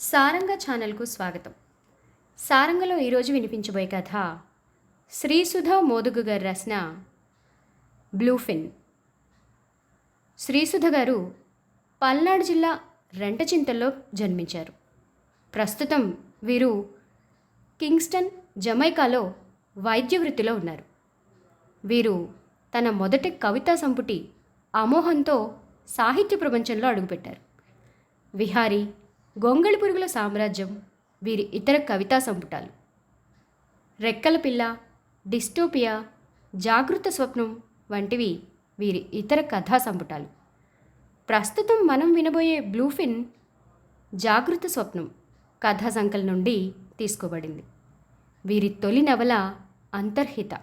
సారంగ ఛానల్కు స్వాగతం. సారంగలో ఈరోజు వినిపించబోయే కథ శ్రీసుధ మోదుగు గారు రాసిన బ్లూఫిన్ శ్రీసుధ గారు పల్నాడు జిల్లా రెంటచింతల్లో జన్మించారు. ప్రస్తుతం వీరు కింగ్స్టన్ జమైకాలో వైద్య వృత్తిలో ఉన్నారు. వీరు తన మొదటి కవితా సంపుటి అమోహంతో సాహిత్య ప్రపంచంలో అడుగుపెట్టారు. విహారీ గొంగళి పురుగుల సామ్రాజ్యం వీరి ఇతర కవితా సంపుటాలు. రెక్కల పిల్ల డిస్టోపియా జాగృత స్వప్నం వంటివి వీరి ఇతర కథా సంపుటాలు. ప్రస్తుతం మనం వినబోయే బ్లూఫిన్ జాగృత స్వప్నం కథా సంకల నుండి తీసుకోబడింది. వీరి తొలి నవల అంతర్హిత.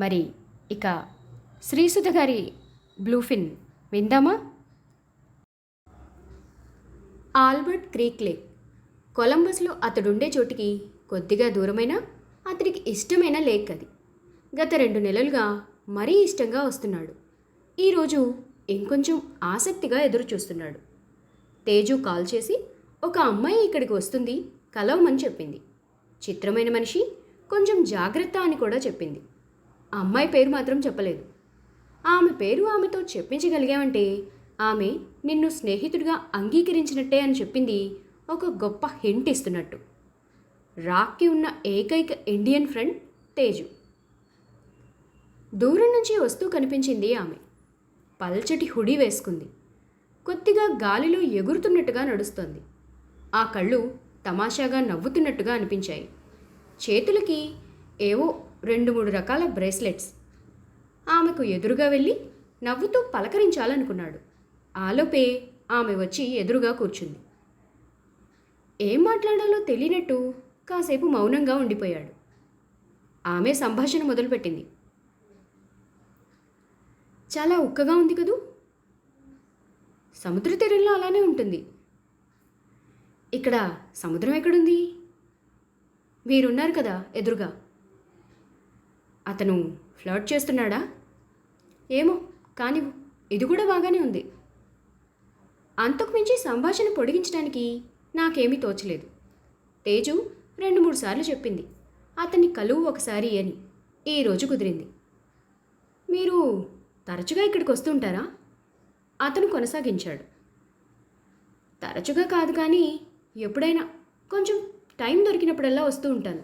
మరి ఇక శ్రీసుధ గారి బ్లూఫిన్ విందామా? ఆల్బర్ట్ క్రీక్ లేక్ కొలంబస్లో అతడుండే చోటికి కొద్దిగా దూరమైన అతడికి ఇష్టమైన లేక్ అది. గత రెండు నెలలుగా మరీ ఇష్టంగా వస్తున్నాడు. ఈరోజు ఇంకొంచెం ఆసక్తిగా ఎదురు చూస్తున్నాడు తేజు కాల్ చేసి ఒక అమ్మాయి ఇక్కడికి వస్తుంది కలవమని చెప్పింది. చిత్రమైన మనిషి కొంచెం జాగ్రత్త అని కూడా చెప్పింది. ఆ అమ్మాయి పేరు మాత్రం చెప్పలేదు. ఆమె పేరు ఆమెతో చెప్పించగలిగామంటే ఆమె నిన్ను స్నేహితుడిగా అంగీకరించినట్టే అని చెప్పింది ఒక గొప్ప హింట్ ఇస్తున్నట్టు. రాక్కి ఉన్న ఏకైక ఇండియన్ ఫ్రెండ్ తేజు. దూరం నుంచి వస్తూ కనిపించింది ఆమె. పల్చటి హుడీ వేసుకుంది. కొద్దిగా గాలిలో ఎగురుతున్నట్టుగా నడుస్తోంది. ఆ కళ్ళు తమాషాగా నవ్వుతున్నట్టుగా అనిపించాయి. చేతులకి ఏవో రెండు మూడు రకాల బ్రేస్లెట్స్. ఆమెకు ఎదురుగా వెళ్ళి నవ్వుతూ పలకరించాలనుకున్నాడు. ఆలోపే ఆమె వచ్చి ఎదురుగా కూర్చుంది. ఏం మాట్లాడాలో తెలియనట్టు కాసేపు మౌనంగా ఉండిపోయాడు. ఆమె సంభాషణ మొదలుపెట్టింది. చాలా ఉక్కగా ఉంది కదూ? సముద్ర తీరంలో అలానే ఉంటుంది. ఇక్కడ సముద్రం ఎక్కడుంది? వీరున్నారు కదా ఎదురుగా. అతను ఫ్లర్ట్ చేస్తున్నాడా? ఏమో కానివ్వు ఇది కూడా బాగానే ఉంది. అంతకు మించి సంభాషణ పొడిగించడానికి నాకేమీ తోచలేదు. తేజు రెండు మూడు సార్లు చెప్పింది. అతన్ని కలువు ఒకసారి అని ఈ రోజు కుదిరింది. మీరు తరచుగా ఇక్కడికి వస్తుంటారా? అతను కొనసాగించాడు. తరచుగా కాదు కానీ ఎప్పుడైనా కొంచెం టైం దొరికినప్పుడల్లా వస్తూ ఉంటాను.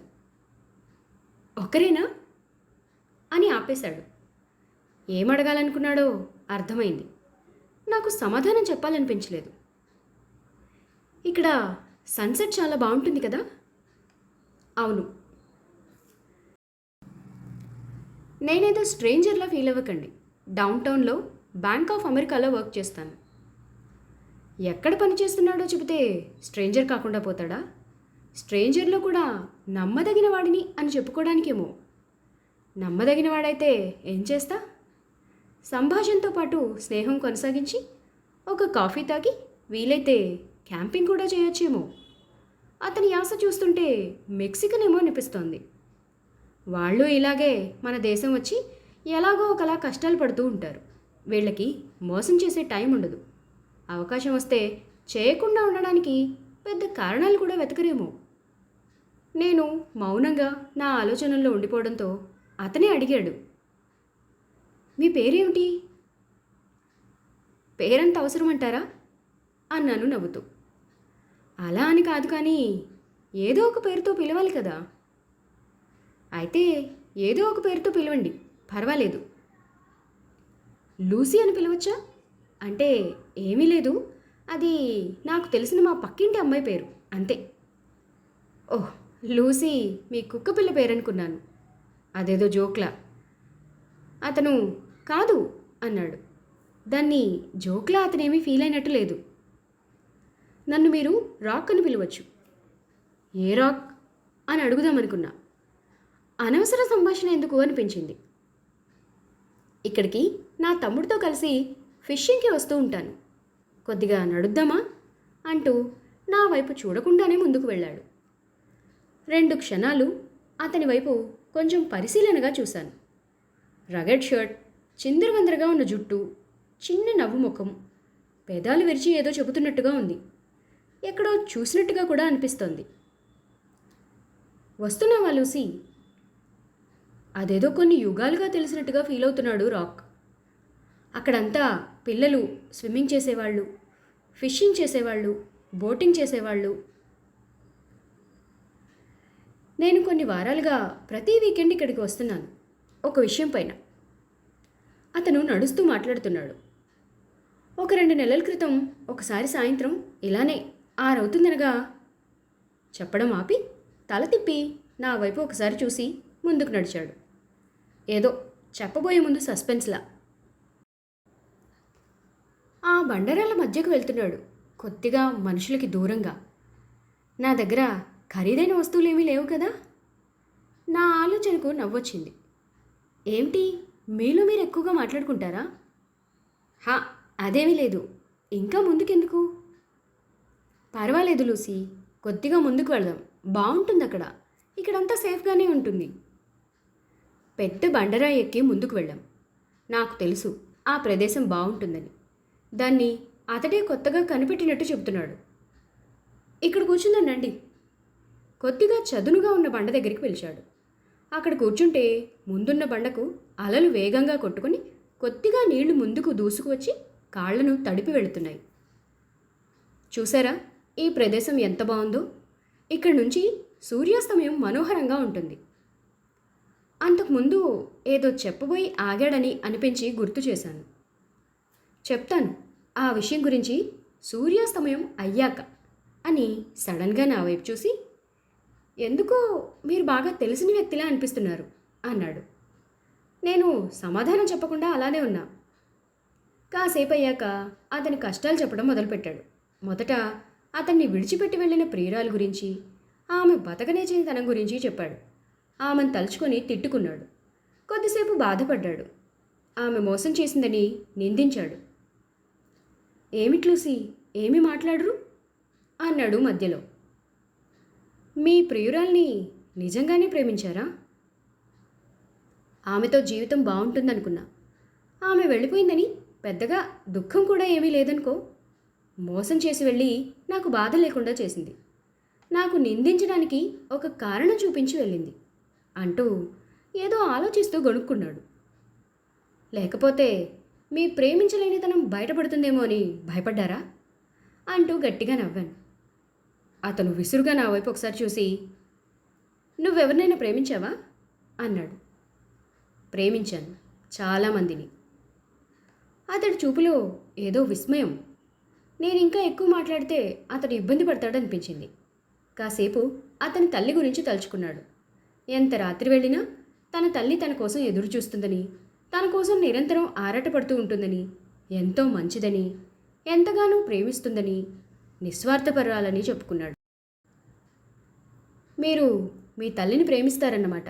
ఒక్కరేనా అని ఆపేశాడు. ఏమడగాలనుకున్నాడో అర్థమైంది. నాకు సమాధానం చెప్పాలనిపించలేదు. ఇక్కడ సన్సెట్ చాలా బాగుంటుంది కదా? అవును. నేనేదో స్ట్రేంజర్లా ఫీల్ అవ్వకండి. డౌన్ టౌన్లో బ్యాంక్ ఆఫ్ అమెరికాలో వర్క్ చేస్తాను. ఎక్కడ పని చేస్తున్నాడో చెబితే స్ట్రేంజర్ కాకుండా పోతాడా? స్ట్రేంజర్లో కూడా నమ్మదగిన వాడిని అని చెప్పుకోవడానికేమో. నమ్మదగిన వాడైతే ఏం చేస్తా? సంభాషణతో పాటు స్నేహం కొనసాగించి ఒక కాఫీ తాగి వీలైతే క్యాంపింగ్ కూడా చేయొచ్చేమో. అతని యాస చూస్తుంటే మెక్సికన్ ఏమో అనిపిస్తోంది. వాళ్ళు ఇలాగే మన దేశం వచ్చి ఎలాగో ఒకలా కష్టాలు పడుతూ ఉంటారు. వీళ్ళకి మోసం చేసే టైం ఉండదు. అవకాశం వస్తే చేయకుండా ఉండడానికి పెద్ద కారణాలు కూడా వెతకరేమో. నేను మౌనంగా నా ఆలోచనల్లో ఉండిపోవడంతో అతనే అడిగాడు. మీ పేరేమిటి? పేరంత అవసరం అంటారా అన్నాను నవ్వుతూ. అలా అని కాదు కానీ ఏదో ఒక పేరుతో పిలవాలి కదా. అయితే ఏదో ఒక పేరుతో పిలవండి పర్వాలేదు. లూసీ అని పిలవచ్చా? అంటే ఏమీ లేదు. అది నాకు తెలిసిన మా పక్కింటి అమ్మాయి పేరు అంతే. ఓహ్ లూసీ మీ కుక్క పిల్ల పేరనుకున్నాను. అదేదో జోక్లా. అతను కాదు అన్నాడు. దాన్ని జోక్లా అతనేమీ ఫీల్ అయినట్టు లేదు. నన్ను మీరు రాక్ అని పిలవచ్చు. ఏ రాక్? అని అడుగుదామనుకున్నా అనవసర సంభాషణ ఎందుకు అనిపించింది? ఇక్కడికి నా తమ్ముడితో కలిసి ఫిషింగ్కి వస్తూ ఉంటాను. కొద్దిగా నడుద్దామా? అంటూ నా వైపు చూడకుండానే ముందుకు వెళ్ళాడు. రెండు క్షణాలు అతని వైపు కొంచెం పరిశీలనగా చూశాను. రగడ్ షర్ట్ చిందరవందరగా ఉన్న జుట్టు చిన్న నవ్వు ముఖం. పేదాలు విరిచి ఏదో చెబుతున్నట్టుగా ఉంది. ఎక్కడో చూసినట్టుగా కూడా అనిపిస్తోంది. వస్తున్నావా లూసీ? అదేదో కొన్ని యుగాలుగా తెలిసినట్టుగా ఫీల్ అవుతున్నాడు రాక్. అక్కడంతా పిల్లలు స్విమ్మింగ్ చేసేవాళ్ళు ఫిషింగ్ చేసేవాళ్ళు బోటింగ్ చేసేవాళ్ళు. నేను కొన్ని వారాలుగా ప్రతి వీకెండ్ ఇక్కడికి వస్తున్నాను. ఒక విషయం పైన. అతను నడుస్తూ మాట్లాడుతున్నాడు. ఒక రెండు నెలల క్రితం ఒకసారి సాయంత్రం ఇలానే ఆరవుతుందనగా చెప్పడం ఆపి తల తిప్పి నా వైపు ఒకసారి చూసి ముందుకు నడిచాడు. ఏదో చెప్పబోయే ముందు సస్పెన్స్లా. ఆ బండరాల మధ్యకు వెళ్తున్నాడు కొద్దిగా మనుషులకి దూరంగా. నా దగ్గర ఖరీదైన వస్తువులు ఏమీ లేవు కదా? నా ఆలోచనకు నవ్వొచ్చింది. ఏమిటి? మీలో మీరు ఎక్కువగా మాట్లాడుకుంటారా? హా అదేమీ లేదు. ఇంకా ముందుకెందుకు? పర్వాలేదు లూసీ. కొద్దిగా ముందుకు వెళ్దాం. బాగుంటుంది అక్కడ. ఇక్కడంతా సేఫ్గానే ఉంటుంది. పెద్ద బండరాయి ఎక్కి ముందుకు వెళ్ళాం. నాకు తెలుసు ఆ ప్రదేశం బాగుంటుందని. దాన్ని అతడే కొత్తగా కనిపెట్టినట్టు చెబుతున్నాడు. ఇక్కడ కూర్చుందండి కొద్దిగా చదునుగా ఉన్న బండ దగ్గరికి పిలిచాడు. అక్కడ కూర్చుంటే ముందున్న బండకు అలలు వేగంగా కొట్టుకుని కొద్దిగా నీళ్ళు ముందుకు దూసుకువచ్చి కాళ్ళను తడిపి వెళుతున్నాయి. చూసారా? ఈ ప్రదేశం ఎంత బాగుందో? ఇక్కడి నుంచి సూర్యాస్తమయం మనోహరంగా ఉంటుంది. అంతకుముందు ఏదో చెప్పబోయి ఆగాడని అనిపించి గుర్తు చేశాను. చెప్తాను ఆ విషయం గురించి సూర్యాస్తమయం అయ్యాక అని సడన్గా నా వైపు చూసి ఎందుకో మీరు బాగా తెలిసిన వ్యక్తిలా అనిపిస్తున్నారు అన్నాడు. నేను సమాధానం చెప్పకుండా అలానే ఉన్నా. కాసేపు అయ్యాక అతని కష్టాలు చెప్పడం మొదలుపెట్టాడు. మొదట అతన్ని విడిచిపెట్టి వెళ్ళిన ప్రియురాలు గురించి ఆమె బతకనేచిన తనం గురించి చెప్పాడు. ఆమెను తలుచుకొని తిట్టుకున్నాడు. కొద్దిసేపు బాధపడ్డాడు. ఆమె మోసం చేసిందని నిందించాడు. ఏమిట్లూసి ఏమి మాట్లాడరు? అన్నాడు మధ్యలో. మీ ప్రియురాల్ని నిజంగానే ప్రేమించారా? ఆమెతో జీవితం బాగుంటుందనుకున్నా. ఆమె వెళ్ళిపోయిందని పెద్దగా దుఃఖం కూడా ఏమీ లేదనుకో మోసం చేసి వెళ్ళి నాకు బాధ లేకుండా చేసింది. నాకు నిందించడానికి ఒక కారణం చూపించి వెళ్ళింది. అంటూ ఏదో ఆలోచిస్తూ గొనుక్కున్నాడు లేకపోతే మీ ప్రేమించలేనితనం బయటపడుతుందేమో అని భయపడ్డారా? అంటూ గట్టిగా నవ్వాను. అతను విసురుగా నా వైపు ఒకసారి చూసి నువ్వెవరినైనా ప్రేమించావా? అన్నాడు. ప్రేమించాను చాలామందిని. అతడి చూపులో ఏదో విస్మయం. నేను ఇంకా ఎక్కువ మాట్లాడితే అతడు ఇబ్బంది పడతాడనిపించింది. కాసేపు అతని తల్లి గురించి తలుచుకున్నాడు. ఎంత రాత్రి వెళ్ళినా తన తల్లి తన కోసం ఎదురు చూస్తుందని తన కోసం నిరంతరం ఆరాటపడుతూ ఉంటుందని ఎంతో మంచిదని ఎంతగానో ప్రేమిస్తుందని నిస్వార్థపరాలని చెప్పుకున్నాడు. మీరు మీ తల్లిని ప్రేమిస్తారన్నమాట.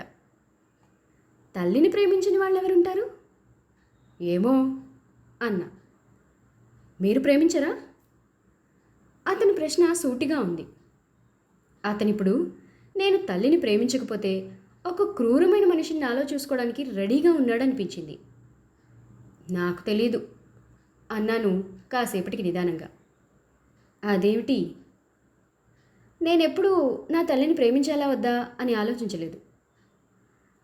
తల్లిని ప్రేమించిన వాళ్ళు ఎవరుంటారు ఏమో అన్న. మీరు ప్రేమించరా? అతని ప్రశ్న సూటిగా ఉంది. అతనిప్పుడు నేను తల్లిని ప్రేమించకపోతే ఒక క్రూరమైన మనిషిని నాలో చూసుకోవడానికి రెడీగా ఉన్నాడనిపించింది. నాకు తెలీదు. అన్నాను కాసేపటికి నిదానంగా. అదేమిటి? నేనెప్పుడు నా తల్లిని ప్రేమించాలా వద్దా అని ఆలోచించలేదు.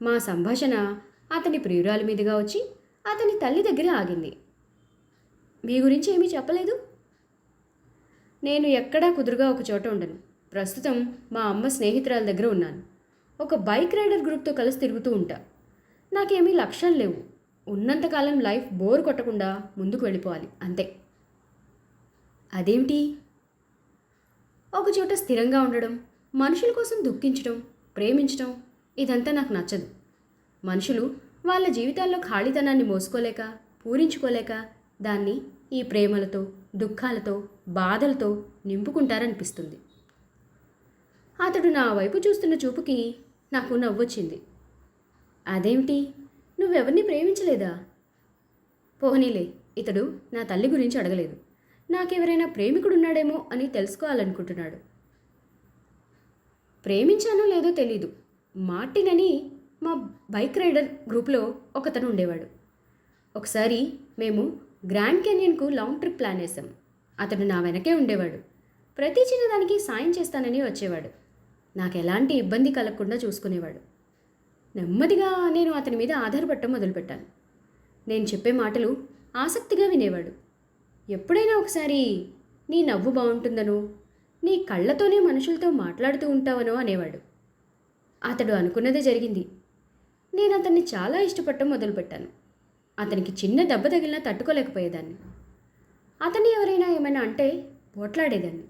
మా సంభాషణ అతని ప్రియురాలి మీదుగా వచ్చి అతని తల్లి దగ్గర ఆగింది. మీ గురించి ఏమీ చెప్పలేదు? నేను ఎక్కడా కుదురుగా ఒక చోట ఉండను. ప్రస్తుతం మా అమ్మ స్నేహితురాల దగ్గర ఉన్నాను. ఒక బైక్ రైడర్ గ్రూప్తో కలిసి తిరుగుతూ ఉంటా. నాకేమీ లక్ష్యాలు లేవు. ఉన్నంతకాలం లైఫ్ బోర్ కొట్టకుండా ముందుకు వెళ్ళిపోవాలి. అంతే. అదేమిటి? ఒకచోట స్థిరంగా ఉండడం మనుషుల కోసం దుఃఖించడం ప్రేమించడం ఇదంతా నాకు నచ్చదు. మనుషులు వాళ్ళ జీవితాల్లో ఖాళీతనాన్ని మోసుకోలేక పూరించుకోలేక దాన్ని ఈ ప్రేమలతో దుఃఖాలతో బాధలతో నింపుకుంటారనిపిస్తుంది. అతడు నా వైపు చూస్తున్న చూపుకి నాకు నవ్వొచ్చింది. అదేమిటి? నువ్వెవరిని ప్రేమించలేదా? పోనీలే ఇతడు నా తల్లి గురించి అడగలేదు. నాకెవరైనా ప్రేమికుడున్నాడేమో అని తెలుసుకోవాలనుకుంటున్నాడు. ప్రేమించానో లేదో తెలీదు. మార్టిన్ అని మా బైక్ రైడర్ గ్రూప్లో ఒకతను ఉండేవాడు. ఒకసారి మేము గ్రాండ్ కెన్యన్కు లాంగ్ ట్రిప్ ప్లాన్ వేసాం అతడు నా వెనకే ఉండేవాడు. ప్రతి చిన్నదానికి సాయం చేస్తానని వచ్చేవాడు. నాకు ఎలాంటి ఇబ్బంది కలగకుండా చూసుకునేవాడు. నెమ్మదిగా నేను అతని మీద ఆధారపడటం మొదలుపెట్టాను. నేను చెప్పే మాటలు ఆసక్తిగా వినేవాడు. ఎప్పుడైనా ఒకసారి నీ నవ్వు బాగుంటుందనో నీ కళ్ళతోనే మనుషులతో మాట్లాడుతూ ఉంటావనో అనేవాడు. అతడు అనుకున్నదే జరిగింది. నేను అతన్ని చాలా ఇష్టపడటం మొదలుపెట్టాను. అతనికి చిన్న దెబ్బ తగిలినా తట్టుకోలేకపోయేదాన్ని. అతన్ని ఎవరైనా ఏమైనా అంటే పోట్లాడేదాన్ని.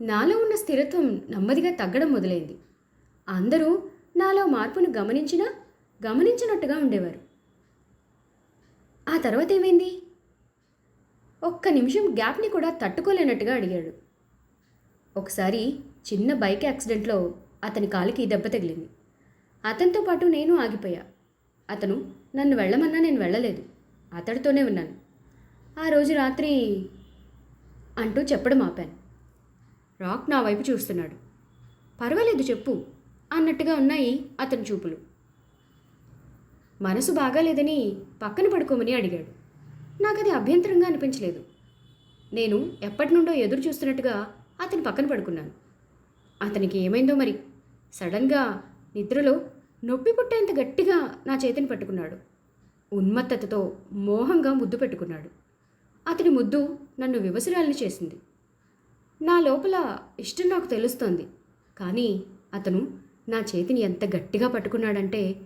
నాలో ఉన్న స్థిరత్వం నెమ్మదిగా తగ్గడం మొదలైంది. అందరూ నాలో మార్పును గమనించినా గమనించినట్టుగా ఉండేవారు. ఆ తర్వాత ఏమైంది? ఒక్క నిమిషం గ్యాప్ని కూడా తట్టుకోలేనట్టుగా అడిగాడు. ఒకసారి చిన్న బైక్ యాక్సిడెంట్లో అతని కాలికి దెబ్బ తగిలింది. అతనితో పాటు నేను ఆగిపోయా. అతను నన్ను వెళ్ళమన్నా నేను వెళ్ళలేదు. అతడితోనే ఉన్నాను. ఆ రోజు రాత్రి అంటూ చెప్పడం ఆపాను. రాక్ నా వైపు చూస్తున్నాడు. పర్వాలేదు చెప్పు అన్నట్టుగా ఉన్నాయి అతని చూపులు. మనసు బాగాలేదని పక్కన పడుకోమని అడిగాడు. నాకు అది అభ్యంతరంగా అనిపించలేదు. నేను ఎప్పటి నుండో ఎదురు చూస్తున్నట్టుగా అతని పక్కన పడుకున్నాను. అతనికి ఏమైందో మరి? సడన్గా నిద్రలో నొప్పి పుట్టేంత గట్టిగా నా చేతిని పట్టుకున్నాడు. ఉన్మత్తతతో మోహంగా ముద్దు పెట్టుకున్నాడు. అతని ముద్దు నన్ను వివసరాలని చేసింది. నా లోపల ఇష్టం నాకు తెలుస్తోంది. కానీ అతను నా చేతిని ఎంత గట్టిగా పట్టుకున్నాడంటే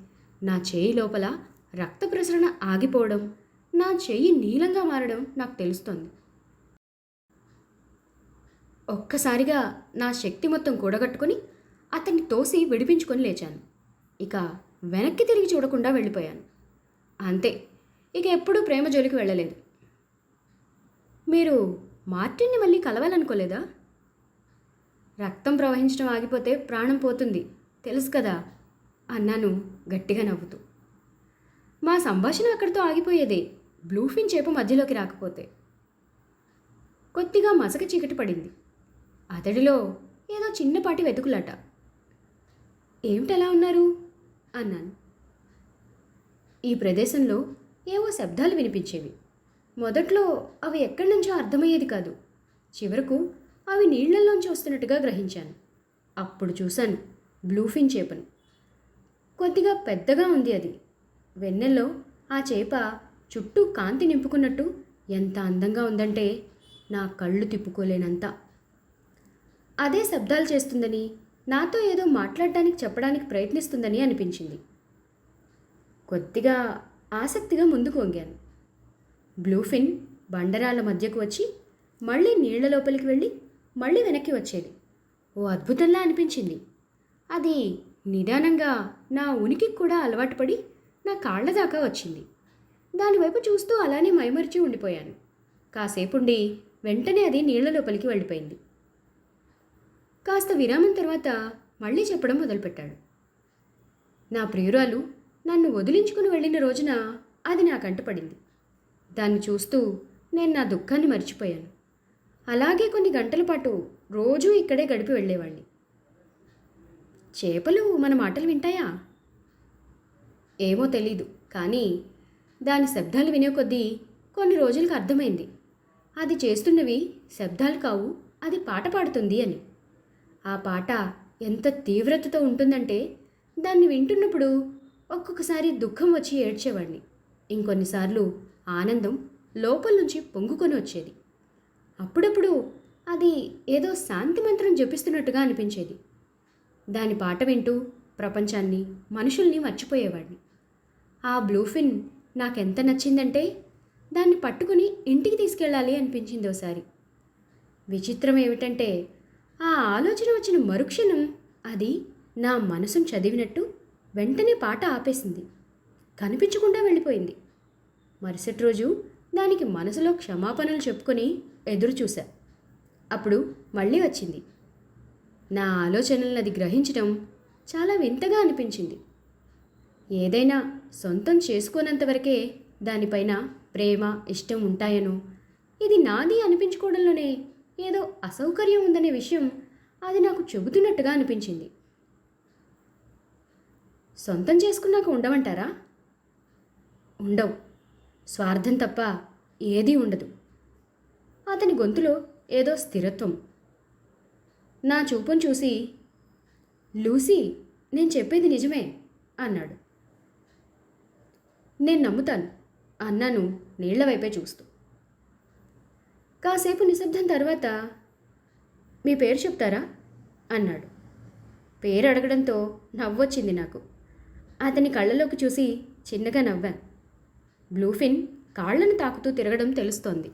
నా చేయి లోపల రక్త ప్రసరణ ఆగిపోవడం నా చెయ్యి నీలంగా మారడం నాకు తెలుస్తోంది. ఒక్కసారిగా నా శక్తి మొత్తం కూడగట్టుకొని అతన్ని తోసి విడిపించుకొని లేచాను. ఇక వెనక్కి తిరిగి చూడకుండా వెళ్ళిపోయాను. అంతే ఇక ఎప్పుడూ ప్రేమ జోలికి వెళ్ళలేదు. మీరు మార్టిన్ని మళ్ళీ కలవాలనుకోలేదా? రక్తం ప్రవహించడం ఆగిపోతే ప్రాణం పోతుంది తెలుసు కదా. అన్నాను గట్టిగా నవ్వుతూ. మా సంభాషణ అక్కడితో ఆగిపోయేదే. బ్లూఫిన్ చేప మధ్యలోకి రాకపోతే. కొద్దిగా మసక చీకటి పడింది. అతడిలో ఏదో చిన్నపాటి వెతుకులాట. ఏమిటలా ఉన్నారు? అన్నాను. ఈ ప్రదేశంలో ఏవో శబ్దాలు వినిపించేవి. మొదట్లో అవి ఎక్కడి నుంచో అర్థమయ్యేది కాదు. చివరకు అవి నీళ్ళలోంచి వస్తున్నట్టుగా గ్రహించాను. అప్పుడు చూశాను బ్లూఫిన్ చేపను. కొద్దిగా పెద్దగా ఉంది అది. వెన్నెల్లో ఆ చేప చుట్టూ కాంతి నింపుకున్నట్టు ఎంత అందంగా ఉందంటే నా కళ్ళు తిప్పుకోలేనంత. అదే శబ్దాలు చేస్తుందని నాతో ఏదో మాట్లాడడానికి చెప్పడానికి ప్రయత్నిస్తుందని అనిపించింది. కొద్దిగా ఆసక్తిగా ముందుకు వంగాను. బ్లూఫిన్ బండరాల మధ్యకు వచ్చి మళ్ళీ నీళ్ళ లోపలికి వెళ్ళి మళ్ళీ వెనక్కి వచ్చేది. ఓ అద్భుతంలా అనిపించింది. అది నిదానంగా నా ఉనికికి కూడా అలవాటు పడి నా కాళ్ళ దాకా వచ్చింది. దానివైపు చూస్తూ అలానే మైమరిచి ఉండిపోయాను. కాసేపుండి వెంటనే అది నీళ్ళ లోపలికి వెళ్ళిపోయింది. కాస్త విరామం తర్వాత మళ్ళీ చెప్పడం మొదలుపెట్టాడు. నా ప్రియురాలు నన్ను వదిలించుకుని వెళ్ళిన రోజున అది నా కంటపడింది దాన్ని చూస్తూ నేను నా దుఃఖాన్ని మర్చిపోయాను. అలాగే కొన్ని గంటల పాటు రోజూ ఇక్కడే గడిపి వెళ్ళేవాడిని చేపలు మన మాటలు వింటాయా? ఏమో తెలీదు. కానీ దాని శబ్దాలు వినే కొద్దీ కొన్ని రోజులకు అర్థమైంది. అది చేస్తున్నవి శబ్దాలు కావు అది పాట పాడుతుంది అని. ఆ పాట ఎంత తీవ్రతతో ఉంటుందంటే దాన్ని వింటున్నప్పుడు ఒక్కొక్కసారి దుఃఖం వచ్చి ఏడ్చేవాడిని. ఇంకొన్నిసార్లు ఆనందం లోపల నుంచి పొంగుకొని వచ్చేది. అప్పుడప్పుడు అది ఏదో శాంతి మంత్రం జపిస్తున్నట్టుగా అనిపించేది. దాని పాట వింటూ ప్రపంచాన్ని మనుషుల్ని మర్చిపోయేవాడిని. ఆ బ్లూఫిన్ నాకెంత నచ్చిందంటే దాన్ని పట్టుకుని ఇంటికి తీసుకెళ్ళాలి అనిపించింది ఒకసారి విచిత్రం ఏమిటంటే ఆ ఆలోచన వచ్చిన మరుక్షణం అది నా మనసును చదివినట్టు వెంటనే పాట ఆపేసింది. కనిపించకుండా వెళ్ళిపోయింది. మరుసటి రోజు దానికి మనసులో క్షమాపణలు చెప్పుకొని ఎదురు చూశా అప్పుడు మళ్ళీ వచ్చింది. నా ఆలోచనలను అది గ్రహించడం చాలా వింతగా అనిపించింది. ఏదైనా సొంతం చేసుకోనంతవరకే దానిపైన ప్రేమ ఇష్టం ఉంటాయనో ఇది నాది అనిపించుకోవడంలోనే ఏదో అసౌకర్యం ఉందనే విషయం అది నాకు చెబుతున్నట్టుగా అనిపించింది. సొంతం చేసుకున్నాక ఉండమంటారా? ఉండవు. స్వార్థం తప్ప ఏదీ ఉండదు. అతని అతని గొంతులో ఏదో స్థిరత్వం నా చూపును చూసి లూసీ నేను చెప్పేది నిజమే అన్నాడు. నేను నమ్ముతాను అన్నాను నీళ్ళ వైపే చూస్తూ. కాసేపు నిశ్శబ్దం తర్వాత మీ పేరు చెప్తారా? అన్నాడు. పేరు అడగడంతో నవ్వొచ్చింది నాకు. అతని కళ్ళలోకి చూసి చిన్నగా నవ్వాను. బ్లూఫిన్ కాళ్ళను తాకుతూ తిరగడం తెలుస్తోంది.